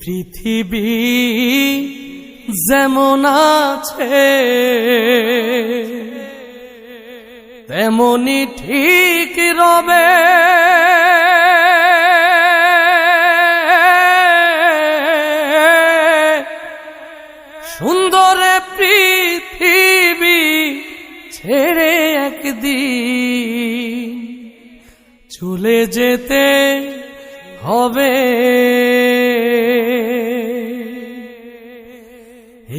পৃথিবী যেমন আছে তেমনি ঠিক রবে। সুন্দর পৃথিবী ছেড়ে একদিন চলে যেতে হবে।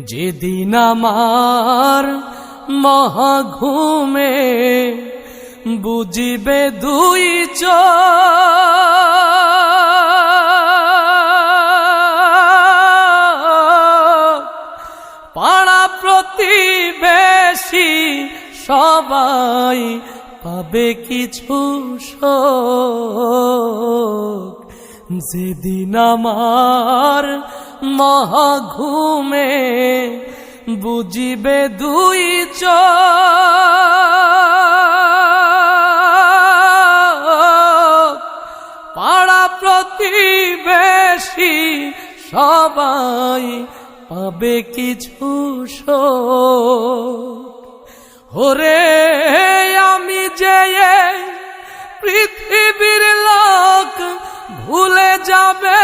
যেদিন আমার মহা ঘুমে বুঝিবে দুই পাড়া প্রতিবেশী সবাই পাবে কিছু যেদিন আমার মহাঘুমে বুঝিবে দুই চ। পাড়া প্রতিবেশী সবাই পাবে কিছু ওরে, আমি যে পৃথিবীর লোক, ভুলে যাবে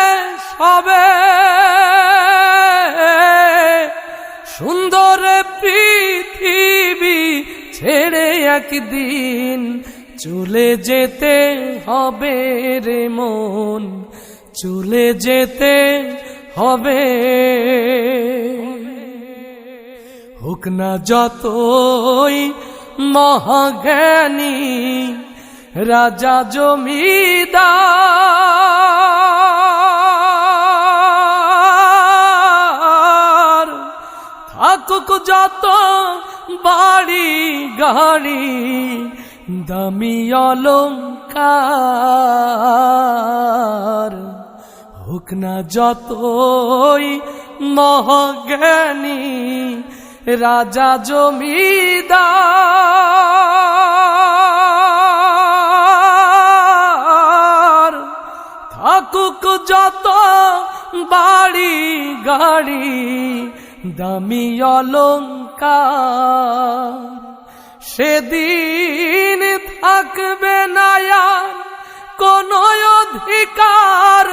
সবে। সুন্দর পৃথিবী ছেড়ে একদিন চলে যেতে হবে রে মন, চলে যেতে হবে। হোক না যতই মহাজ্ঞানী, রাজা জমিদার থাকুক যত বাড়ি গাড়ি, দামি অলঙ্কার। হোক না যতই মহাজ্ঞানী, রাজা জমিদার। থাকুক যত বাড়ি গাড়ি দামি অলঙ্কার সেদিন থাকবে না কোন অধিকার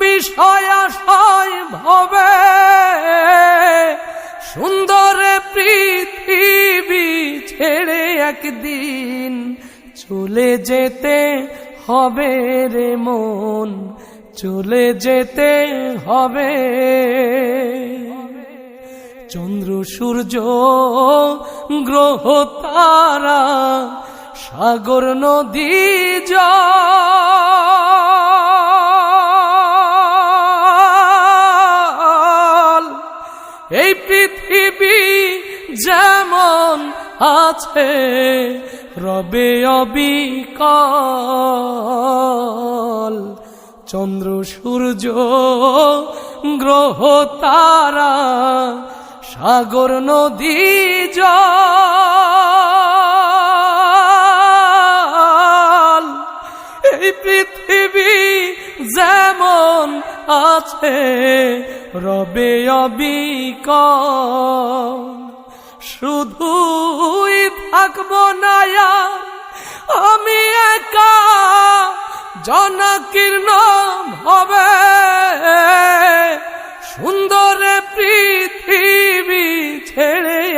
বিষয়াশয় ভবে। সুন্দর পৃথিবী ছেড়ে একদিন চলে যেতে হবে রে মন, চলে যেতে হবে। চন্দ্র, সূর্য, গ্রহ, তারা, সাগর, নদী, জল। এই পৃথিবী যেমন আছে, রবে অবিকল। চন্দ্র, সূর্য, গ্রহ, তারা সাগর নদী জল। এই পৃথিবী যেমন আছে, রবে অবিকল। শুধুই থাকব না আমি একা। জনকীর্ণ হবে